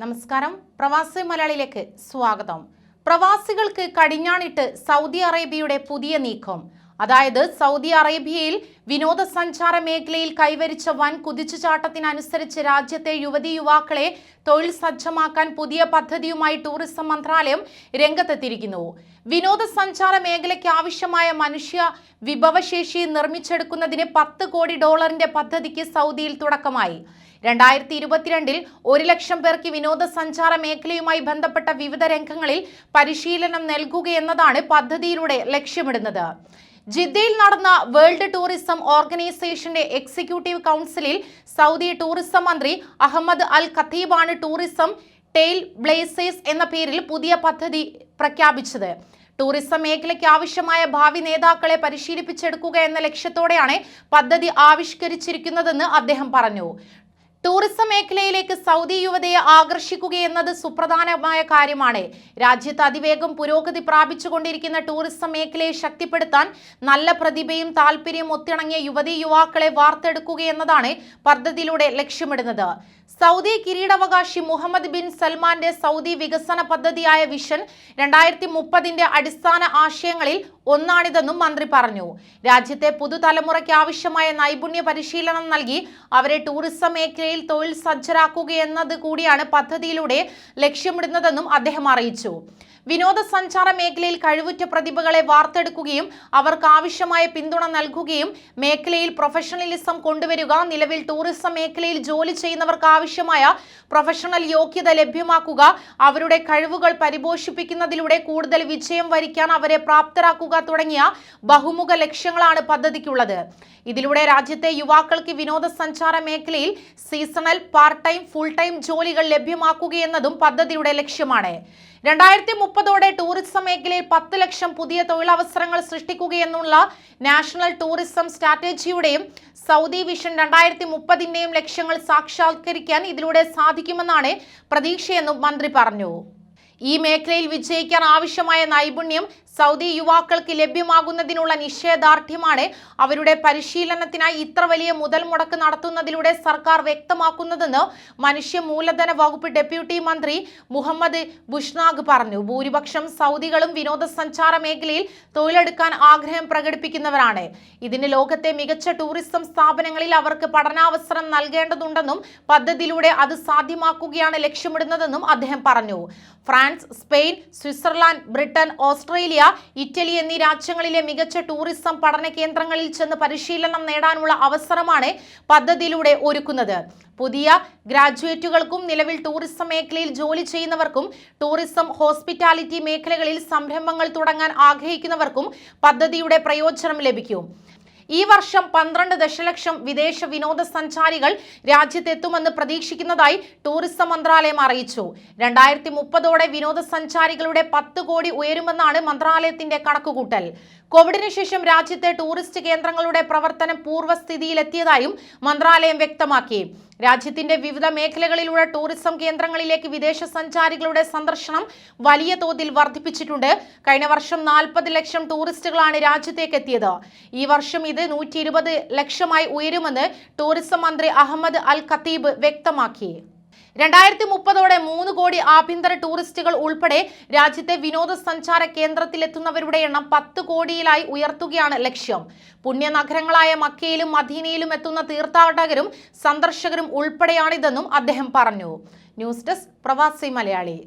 നമസ്കാരം. പ്രവാസി മലയാളിയിലേക്ക് സ്വാഗതം. പ്രവാസികൾക്ക് കടിഞ്ഞാണിട്ട് സൗദി അറേബ്യയുടെ പുതിയ നീക്കം. അതായത് സൗദി അറേബ്യയിൽ വിനോദസഞ്ചാര മേഖലയിൽ കൈവരിച്ച വൻ കുതിച്ചുചാട്ടത്തിനനുസരിച്ച് രാജ്യത്തെ യുവതി യുവാക്കളെ തൊഴിൽ സജ്ജമാക്കാൻ പുതിയ പദ്ധതിയുമായി ടൂറിസം മന്ത്രാലയം രംഗത്തെത്തിയിരിക്കുന്നു. വിനോദസഞ്ചാര മേഖലയ്ക്ക് ആവശ്യമായ മനുഷ്യ വിഭവശേഷി നിർമ്മിച്ചെടുക്കുന്നതിന് പത്ത് കോടി ഡോളറിന്റെ പദ്ധതിക്ക് സൗദിയിൽ തുടക്കമായി. രണ്ടായിരത്തി ഇരുപത്തിരണ്ടിൽ ഒരു ലക്ഷം പേർക്ക് വിനോദസഞ്ചാര മേഖലയുമായി ബന്ധപ്പെട്ട വിവിധ രംഗങ്ങളിൽ പരിശീലനം നൽകുകയെന്നതാണ് പദ്ധതിയിലൂടെ ലക്ഷ്യമിടുന്നത്. ജിദ്ദയിൽ നടന്ന വേൾഡ് ടൂറിസം ഓർഗനൈസേഷന്റെ എക്സിക്യൂട്ടീവ് കൗൺസിലിൽ സൗദി ടൂറിസം മന്ത്രി അഹമ്മദ് അൽ ഖത്തീബാണ് ടൂറിസം ടെയിൽ ബ്ലേസേഴ്സ് എന്ന പേരിൽ പുതിയ പദ്ധതി പ്രഖ്യാപിച്ചത്. ടൂറിസം മേഖലയ്ക്ക് ആവശ്യമായ ഭാവി നേതാക്കളെ പരിശീലിപ്പിച്ചെടുക്കുക എന്ന ലക്ഷ്യത്തോടെയാണ് പദ്ധതി ആവിഷ്കരിച്ചിരിക്കുന്നതെന്ന് അദ്ദേഹം പറഞ്ഞു. ടൂറിസം മേഖലയിലേക്ക് സൗദി യുവതയെ ആകർഷിക്കുകയെന്നത് സുപ്രധാനമായ കാര്യമാണ്. രാജ്യത്ത് അതിവേഗം പുരോഗതി പ്രാപിച്ചുകൊണ്ടിരിക്കുന്ന ടൂറിസം മേഖലയെ ശക്തിപ്പെടുത്താൻ നല്ല പ്രതിഭയും താല്പര്യവും ഒത്തിണങ്ങിയ യുവതി യുവാക്കളെ വാർത്തെടുക്കുക വാർത്തെടുക്കുകയെന്നതാണ് പദ്ധതിയിലൂടെ ലക്ഷ്യമിടുന്നത്. സൗദി കിരീടാവകാശി മുഹമ്മദ് ബിൻ സൽമാന്റെ സൗദി വികസന പദ്ധതിയായ വിഷൻ രണ്ടായിരത്തി മുപ്പതിന്റെ അടിസ്ഥാന ആശയങ്ങളിൽ ഒന്നാണിതെന്നും മന്ത്രി പറഞ്ഞു. രാജ്യത്തെ പുതുതലമുറയ്ക്ക് ആവശ്യമായ നൈപുണ്യ പരിശീലനം നൽകി അവരെ ടൂറിസം മേഖലയിൽ തൊഴിൽ സജ്ജരാക്കുകയെന്നത് കൂടിയാണ് പദ്ധതിയിലൂടെ ലക്ഷ്യമിടുന്നതെന്നും അദ്ദേഹം അറിയിച്ചു. വിനോദസഞ്ചാര മേഖലയിൽ കഴിവുറ്റ പ്രതിഭകളെ വാർത്തെടുക്കുകയും അവർക്ക് ആവശ്യമായ പിന്തുണ നൽകുകയും മേഖലയിൽ പ്രൊഫഷണലിസം കൊണ്ടുവരിക നിലവിൽ ടൂറിസം മേഖലയിൽ ജോലി ചെയ്യുന്നവർക്ക് ആവശ്യമായ പ്രൊഫഷണൽ യോഗ്യത ലഭ്യമാക്കുക അവരുടെ കഴിവുകൾ പരിപോഷിപ്പിക്കുന്നതിലൂടെ കൂടുതൽ വിജയം വരിക്കാൻ അവരെ പ്രാപ്തരാക്കുക തുടങ്ങിയ ബഹുമുഖ ലക്ഷ്യങ്ങളാണ് പദ്ധതിക്കുള്ളത്. ഇതിലൂടെ രാജ്യത്തെ യുവാക്കൾക്ക് വിനോദസഞ്ചാര മേഖലയിൽ seasonal part time full time ജോലികൾ ലഭ്യമാക്കുകയെന്നതും പദ്ധതിയുടെ ലക്ഷ്യമാണ്. രണ്ടായിരത്തി മുപ്പതോടെ ടൂറിസം മേഖലയിൽ പത്ത് ലക്ഷം പുതിയ തൊഴിലവസരങ്ങൾ സൃഷ്ടിക്കുകയെന്നുള്ള നാഷണൽ ടൂറിസം സ്ട്രാറ്റജിയുടെയും സൗദി വിഷൻ രണ്ടായിരത്തി മുപ്പതിന്റെയും ലക്ഷ്യങ്ങൾ സാക്ഷാത്കരിക്കാൻ ഇതിലൂടെ സാധിക്കുമെന്നാണ് പ്രതീക്ഷയെന്നും മന്ത്രി പറഞ്ഞു. ഈ മേഖലയിൽ വിജയിക്കാൻ ആവശ്യമായ നൈപുണ്യം സൗദി യുവാക്കൾക്ക് ലഭ്യമാകുന്നതിനുള്ള നിഷേധാർഢ്യമാണ് അവരുടെ പരിശീലനത്തിനായി ഇത്ര വലിയ മുതൽ മുടക്ക് നടത്തുന്നതിലൂടെ സർക്കാർ വ്യക്തമാക്കുന്നതെന്ന് മനുഷ്യ മൂലധന വകുപ്പ് ഡെപ്യൂട്ടി മന്ത്രി മുഹമ്മദ് ബുഷ്നാഗ് പറഞ്ഞു. ഭൂരിപക്ഷം സൗദികളും വിനോദസഞ്ചാര മേഖലയിൽ തൊഴിലെടുക്കാൻ ആഗ്രഹം പ്രകടിപ്പിക്കുന്നവരാണ്. ഇതിന് ലോകത്തെ മികച്ച ടൂറിസം സ്ഥാപനങ്ങളിൽ അവർക്ക് പഠനാവസരം നൽകേണ്ടതുണ്ടെന്നും പദ്ധതിയിലൂടെ അത് സാധ്യമാക്കുകയാണ് ലക്ഷ്യമിടുന്നതെന്നും അദ്ദേഹം പറഞ്ഞു. France Spain Switzerland Britain Australia Italy എന്നീ രാജ്യങ്ങളിലെ മികച്ച ടൂറിസം പഠന കേന്ദ്രങ്ങളിൽ ചെന്ന് പരിശീലനം നേടാനുള്ള അവസരമാണ് പദ്ധതിയിലൂടെ ഒരുക്കുന്നത്. പുതിയ ഗ്രാജുവേറ്റുകൾക്കും നിലവിൽ ടൂറിസം മേഖലയിൽ ജോലി ചെയ്യുന്നവർക്കും ടൂറിസം ഹോസ്പിറ്റാലിറ്റി മേഖലകളിൽ സംരംഭങ്ങൾ തുടങ്ങാൻ ആഗ്രഹിക്കുന്നവർക്കും പദ്ധതിയുടെ പ്രയോജനം ലഭിക്കും. ഈ വർഷം പന്ത്രണ്ട് ദശലക്ഷം വിദേശ വിനോദസഞ്ചാരികൾ രാജ്യത്തെത്തുമെന്ന് പ്രതീക്ഷിക്കുന്നതായി ടൂറിസം മന്ത്രാലയം അറിയിച്ചു. രണ്ടായിരത്തി മുപ്പതോടെ വിനോദസഞ്ചാരികളുടെ പത്ത് കോടി ഉയരുമെന്നാണ് മന്ത്രാലയത്തിന്റെ കണക്കുകൂട്ടൽ. കോവിഡിന് ശേഷം രാജ്യത്തെ ടൂറിസ്റ്റ് കേന്ദ്രങ്ങളുടെ പ്രവർത്തനം പൂർവസ്ഥിതിയിലെത്തിയതായും മന്ത്രാലയം വ്യക്തമാക്കി. രാജ്യത്തിന്റെ വിവിധ മേഖലകളിലുള്ള ടൂറിസം കേന്ദ്രങ്ങളിലേക്ക് വിദേശ സഞ്ചാരികളുടെ സന്ദർശനം വലിയ തോതിൽ വർദ്ധിപ്പിച്ചിട്ടുണ്ട്. കഴിഞ്ഞ വർഷം നാൽപ്പത് ലക്ഷം ടൂറിസ്റ്റുകളാണ് രാജ്യത്തേക്ക് എത്തിയത് ഈ വർഷം ഇത് നൂറ്റി ലക്ഷമായി ഉയരുമെന്ന് ടൂറിസം മന്ത്രി അഹമ്മദ് അൽ ഖത്തീബ് വ്യക്തമാക്കി. രണ്ടായിരത്തി മുപ്പതോടെ മൂന്ന് കോടി ആഭ്യന്തര ടൂറിസ്റ്റുകൾ ഉൾപ്പെടെ രാജ്യത്തെ വിനോദസഞ്ചാര കേന്ദ്രത്തിലെത്തുന്നവരുടെ എണ്ണം പത്ത് കോടിയിലായി ഉയർത്തുകയാണ് ലക്ഷ്യം. പുണ്യനഗരങ്ങളായ മക്കയിലും മദീനയിലും എത്തുന്ന തീർത്ഥാടകരും സന്ദർശകരും ഉൾപ്പെടെയാണിതെന്നും അദ്ദേഹം പറഞ്ഞു. ന്യൂസ് ഡെസ്ക് പ്രവാസി മലയാളി.